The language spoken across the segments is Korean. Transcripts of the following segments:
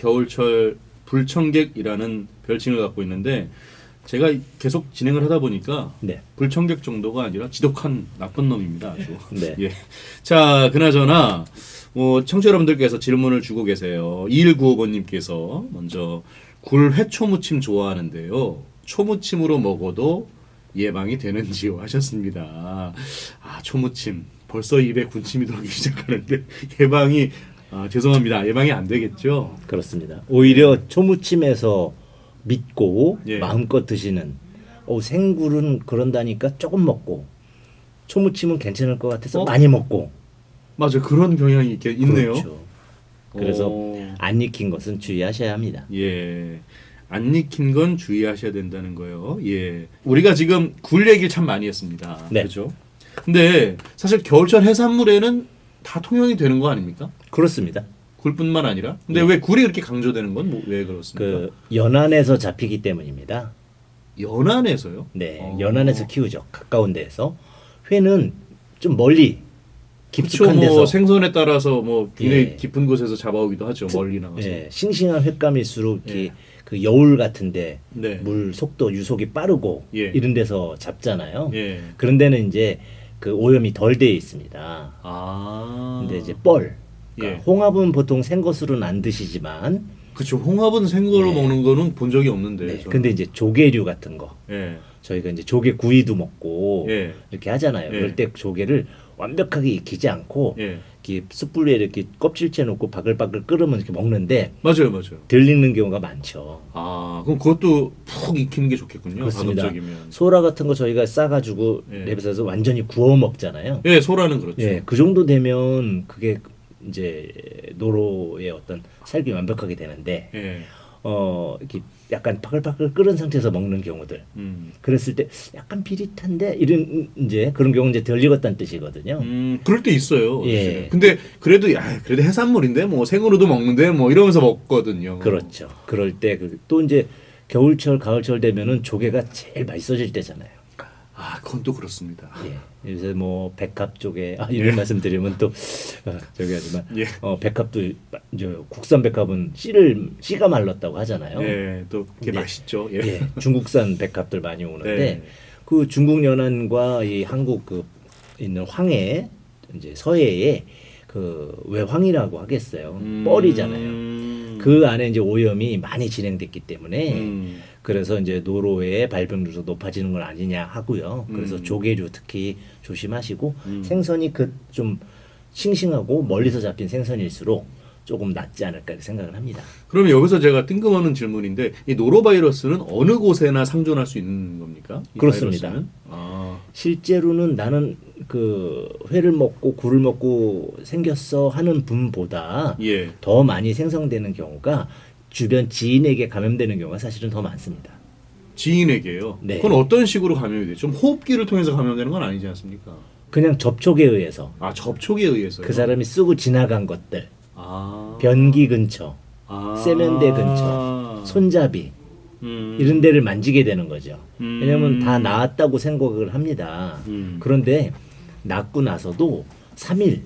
겨울철 불청객이라는 별칭을 갖고 있는데 제가 계속 진행을 하다 보니까 네. 불청객 정도가 아니라 지독한 나쁜 놈입니다. 네. 예. 자, 그나저나 뭐 청취자 여러분들께서 질문을 주고 계세요. 2195번님께서 먼저 굴 회초무침 좋아하는데요. 초무침으로 먹어도 예방이 되는지요 하셨습니다. 아, 초무침. 벌써 입에 군침이 돌기 시작하는데 예방이 아, 죄송합니다. 예방이 안 되겠죠? 그렇습니다. 오히려 초무침에서 믿고 예. 마음껏 드시는 어, 생굴은 그런다니까 조금 먹고 초무침은 괜찮을 것 같아서 어? 많이 먹고 맞아요. 그런 경향이 있, 있네요. 그렇죠. 그래서 오. 안 익힌 것은 주의하셔야 합니다. 예. 안 익힌 건 주의하셔야 된다는 거예요. 예. 우리가 지금 굴 얘기를 참 많이 했습니다. 네. 그렇죠? 근데 사실 겨울철 해산물에는 다 통용이 되는 거 아닙니까? 그렇습니다. 굴뿐만 아니라. 근데 네. 왜 굴이 그렇게 강조되는 건 왜 그렇습니까? 그 연안에서 잡히기 때문입니다. 연안에서요? 네, 어. 연안에서 키우죠. 가까운 데에서 회는 좀 멀리 그쵸, 깊숙한 뭐 데서 생선에 따라서 뭐 굉장히 예. 깊은 곳에서 잡아오기도 하죠. 멀리 나가서. 예, 싱싱한 횟감일수록 예. 그 여울 같은데 네. 물 속도 유속이 빠르고 예. 이런 데서 잡잖아요. 예. 그런 데는 이제 그 오염이 덜 돼 있습니다. 아. 근데 이제 뻘, 그러니까 예. 홍합은 보통 생것으로는 안 드시지만, 그렇죠. 홍합은 생거로 예. 먹는 거는 본 적이 없는데. 네, 저는. 근데 이제 조개류 같은 거 예. 저희가 이제 조개 구이도 먹고 예. 이렇게 하잖아요. 예. 그럴 때 조개를 완벽하게 익히지 않고 예. 이렇게 숯불에 이렇게 껍질째 놓고 바글바글 끓으면 이렇게 먹는데 맞아요, 맞아요. 들리는 경우가 많죠. 아, 그럼 그것도 푹 익히는 게 좋겠군요. 그렇습니다. 가급적이면. 소라 같은 거 저희가 싸가지고 예. 랩에서 완전히 구워 먹잖아요. 예, 소라는 그렇죠. 예, 그 정도 되면 그게 이제 노로의 어떤 살기 완벽하게 되는데 예. 어 이렇게 약간 바글바글 끓은 상태에서 먹는 경우들 음. 그랬을 때 약간 비릿한데 이런 이제 그런 경우 이제 덜 익었다는 뜻이거든요. 음, 그럴 때 있어요. 예. 근데 그래도 야, 그래도 해산물인데 뭐 생으로도 먹는데 뭐 이러면서 먹거든요. 그렇죠. 그럴 때 또 이제 겨울철 가을철 되면은 조개가 제일 맛있어질 때잖아요. 아, 그건 또 그렇습니다. 예. 요새 뭐 백합 쪽에 아, 이런 말씀 드리면 또 어, 저기 하지만 예. 어 백합도 이제 국산 백합은 씨를 씨가 말랐다고 하잖아요. 예, 또 그게 네. 맛있죠. 예. 예, 중국산 백합들 많이 오는데 네. 그 중국 연안과 이 한국 그 있는 황해 이제 서해에 그 외황이라고 하겠어요. 음. 뻘이잖아요. 그 안에 이제 오염이 많이 진행됐기 때문에 음. 그래서 이제 노로의 발병률도 높아지는 건 아니냐 하고요. 그래서 음. 조개류 특히 조심하시고 음. 생선이 그 좀 싱싱하고 멀리서 잡힌 생선일수록 조금 낫지 않을까 생각을 합니다. 그러면 여기서 제가 뜬금없는 질문인데 이 노로바이러스는 어느 곳에나 상존할 수 있는 겁니까? 이 그렇습니다. 아, 실제로는 나는 그 회를 먹고 굴을 먹고 생겼어 하는 분보다 예. 더 많이 생성되는 경우가 주변 지인에게 감염되는 경우가 사실은 더 많습니다. 지인에게요. 네. 그건 어떤 식으로 감염이 돼요? 좀 호흡기를 통해서 감염되는 건 아니지 않습니까? 그냥 접촉에 의해서 아 접촉에 의해서요. 그 사람이 쓰고 지나간 것들, 아. 변기 근처, 아. 세면대 근처, 손잡이 음. 이런 데를 만지게 되는 거죠. 음. 왜냐하면 다 나았다고 생각을 합니다. 음. 그런데 낫고 나서도 3일,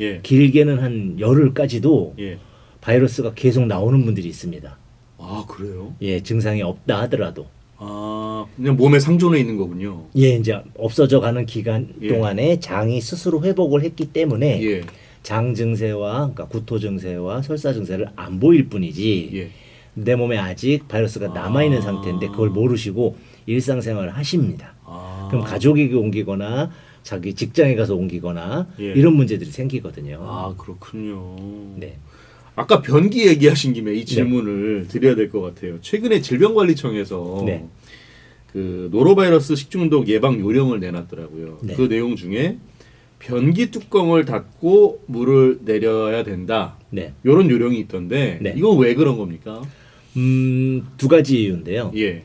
예. 길게는 한 열흘까지도 예. 바이러스가 계속 나오는 분들이 있습니다. 아 그래요? 예, 증상이 없다 하더라도. 아 그냥 몸에 상존해 있는 거군요. 예, 이제 없어져 가는 기간 예. 동안에 장이 스스로 회복을 했기 때문에 예. 장 증세와 그러니까 구토 증세와 설사 증세를 안 보일 뿐이지 예. 내 몸에 아직 바이러스가 남아 있는 아. 상태인데 그걸 모르시고 일상생활을 하십니다. 아. 그럼 가족에게 옮기거나 자기 직장에 가서 옮기거나 예. 이런 문제들이 생기거든요. 아 그렇군요. 네. 아까 변기 얘기하신 김에 이 질문을 드려야 될 것 같아요. 최근에 질병관리청에서 네. 그 노로바이러스 식중독 예방 요령을 내놨더라고요. 네. 그 내용 중에 변기 뚜껑을 닫고 물을 내려야 된다. 네. 이런 요령이 있던데 네. 이건 왜 그런 겁니까? 음, 두 가지 이유인데요. 예.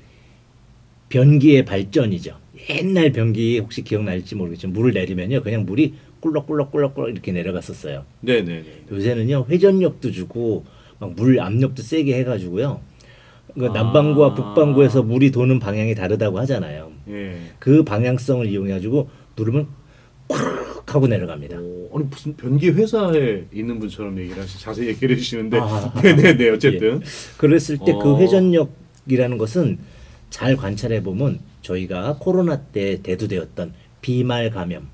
변기의 발전이죠. 옛날 변기 혹시 기억날지 모르겠지만 물을 내리면요. 그냥 물이 꿀럭꿀럭꿀럭꿀럭 이렇게 내려갔었어요. 네네네. 요새는요. 회전력도 주고 막 물 압력도 세게 해가지고요. 그 아. 남반구와 북반구에서 물이 도는 방향이 다르다고 하잖아요. 예. 그 방향성을 이용해가지고 누르면 꽉 하고 내려갑니다. 오, 아니 무슨 변기 회사에 있는 분처럼 얘기를 하시 자세히 얘기를 해주시는데 아. 네네네 어쨌든 그랬을 때 그 어. 회전력이라는 것은 잘 관찰해 보면 저희가 코로나 때 대두되었던 비말 감염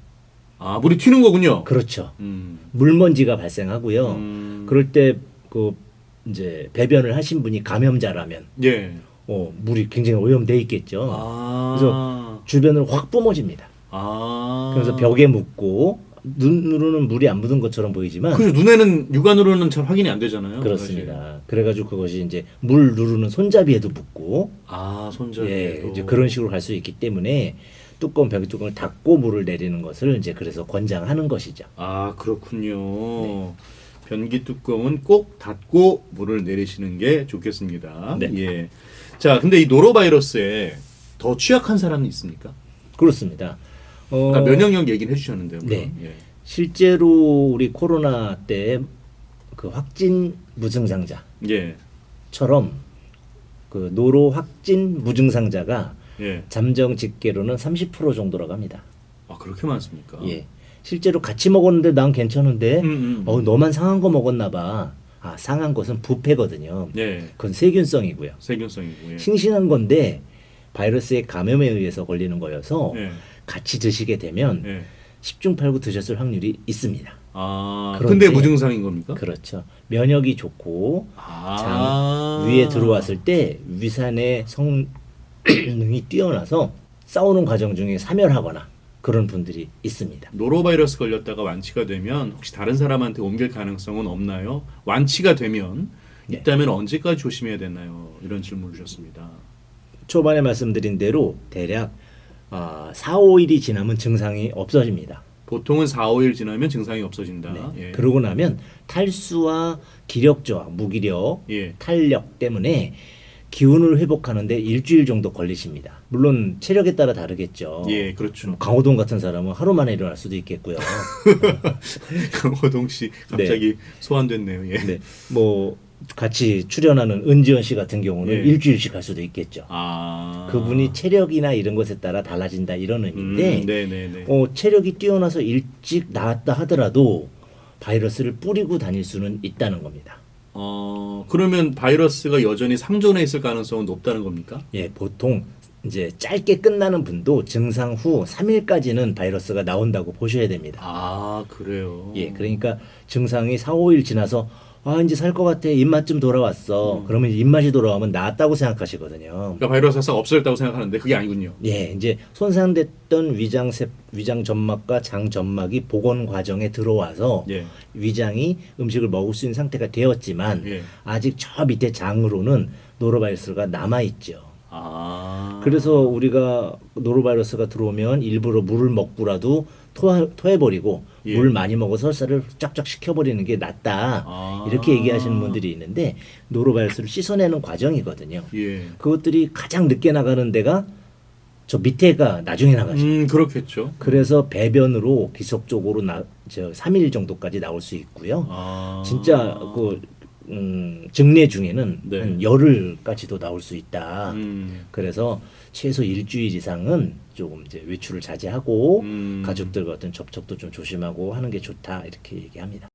아 물이 튀는 거군요. 그렇죠. 음. 물먼지가 발생하고요. 음. 그럴 때 그 이제 배변을 하신 분이 감염자라면 예. 어, 물이 굉장히 오염돼 있겠죠. 아. 주변을 확 뿜어집니다. 아. 그래서 벽에 묻고 눈으로는 물이 안 묻은 것처럼 보이지만 그 눈에는 육안으로는 잘 확인이 안 되잖아요. 그렇습니다. 그래가지고 그것이 이제 물 누르는 손잡이에도 묻고 아 손잡이. 예, 이제 그런 식으로 갈 수 있기 때문에 두꺼운 벽 뚜껑을 닫고 물을 내리는 것을 이제 그래서 권장하는 것이죠. 아 그렇군요. 네. 변기 뚜껑은 꼭 닫고 물을 내리시는 게 좋겠습니다. 네. 예. 자, 근데 이 노로바이러스에 더 취약한 사람이 있습니까? 그렇습니다. 어, 아까 면역력 얘기는 해주셨는데요. 네. 예. 실제로 우리 코로나 때 그 확진 무증상자처럼 예. 그 노로 확진 무증상자가 예. 잠정 집계로는 30% 정도라고 합니다. 아 그렇게 많습니까? 예. 실제로 같이 먹었는데 난 괜찮은데 음, 음. 어 너만 상한 거 먹었나 봐. 아, 상한 것은 부패거든요. 예. 그건 세균성이고요. 세균성이고. 예. 싱싱한 건데 바이러스의 감염에 의해서 걸리는 거여서 예. 같이 드시게 되면 예. 10중 8구 드셨을 확률이 있습니다. 아 그런데- 근데 무증상인 겁니까? 그렇죠. 면역이 좋고 아. 장 위에 들어왔을 때 위산의 성 능이 뛰어나서 싸우는 과정 중에 사멸하거나 그런 분들이 있습니다. 노로바이러스 걸렸다가 완치가 되면 혹시 다른 사람한테 옮길 가능성은 없나요? 완치가 되면 네. 있다면 언제까지 조심해야 되나요? 이런 질문을 주셨습니다. 초반에 말씀드린 대로 대략 아, 4, 5일이 지나면 증상이 없어집니다. 보통은 4, 5일 지나면 증상이 없어진다. 네. 예. 그러고 나면 탈수와 기력 저하, 무기력, 예. 탄력 때문에 기운을 회복하는데 일주일 정도 걸리십니다. 물론 체력에 따라 다르겠죠. 예, 그렇죠. 강호동 같은 사람은 하루 만에 일어날 수도 있겠고요. 강호동 씨 갑자기 소환됐네요. 예. 네, 뭐 같이 출연하는 은지원 씨 같은 경우는 예. 일주일씩 할 수도 있겠죠. 아. 그분이 체력이나 이런 것에 따라 달라진다 이런 의미인데 음, 네, 네, 네. 어, 체력이 뛰어나서 일찍 나았다 하더라도 바이러스를 뿌리고 다닐 수는 있다는 겁니다. 어, 그러면 바이러스가 여전히 상존해 있을 가능성은 높다는 겁니까? 예, 보통 이제 짧게 끝나는 분도 증상 후 3일까지는 바이러스가 나온다고 보셔야 됩니다. 아, 그래요. 예, 그러니까 증상이 4, 5일 지나서 아, 이제 살 것 같아. 입맛 좀 돌아왔어. 그러면 입맛이 돌아오면 나았다고 생각하시거든요. 그러니까 바이러스가 싹 없어졌다고 생각하는데 그게 아니군요. 예, 이제 손상됐던 위장 세, 위장 점막과 장 점막이 복원 과정에 들어와서 예. 위장이 음식을 먹을 수 있는 상태가 되었지만 예. 아직 저 밑에 장으로는 노로바이러스가 남아 있죠. 아. 그래서 우리가 노로바이러스가 들어오면 일부러 물을 먹고라도 토하, 토해버리고 예. 물 많이 먹어서 설사를 쫙쫙 식혀버리는 게 낫다 아. 이렇게 얘기하시는 분들이 있는데 노로바이러스를 씻어내는 과정이거든요. 예. 그것들이 가장 늦게 나가는 데가 저 밑에가 나중에 나가죠. 음, 그렇겠죠. 그래서 배변으로 기속적으로 나, 저 3일 정도까지 나올 수 있고요. 아. 진짜 그 음, 증례 중에는 네. 한 열흘까지도 나올 수 있다. 음. 그래서 최소 일주일 이상은 조금 이제 외출을 자제하고 음. 가족들과 어떤 접촉도 좀 조심하고 하는 게 좋다 이렇게 얘기합니다.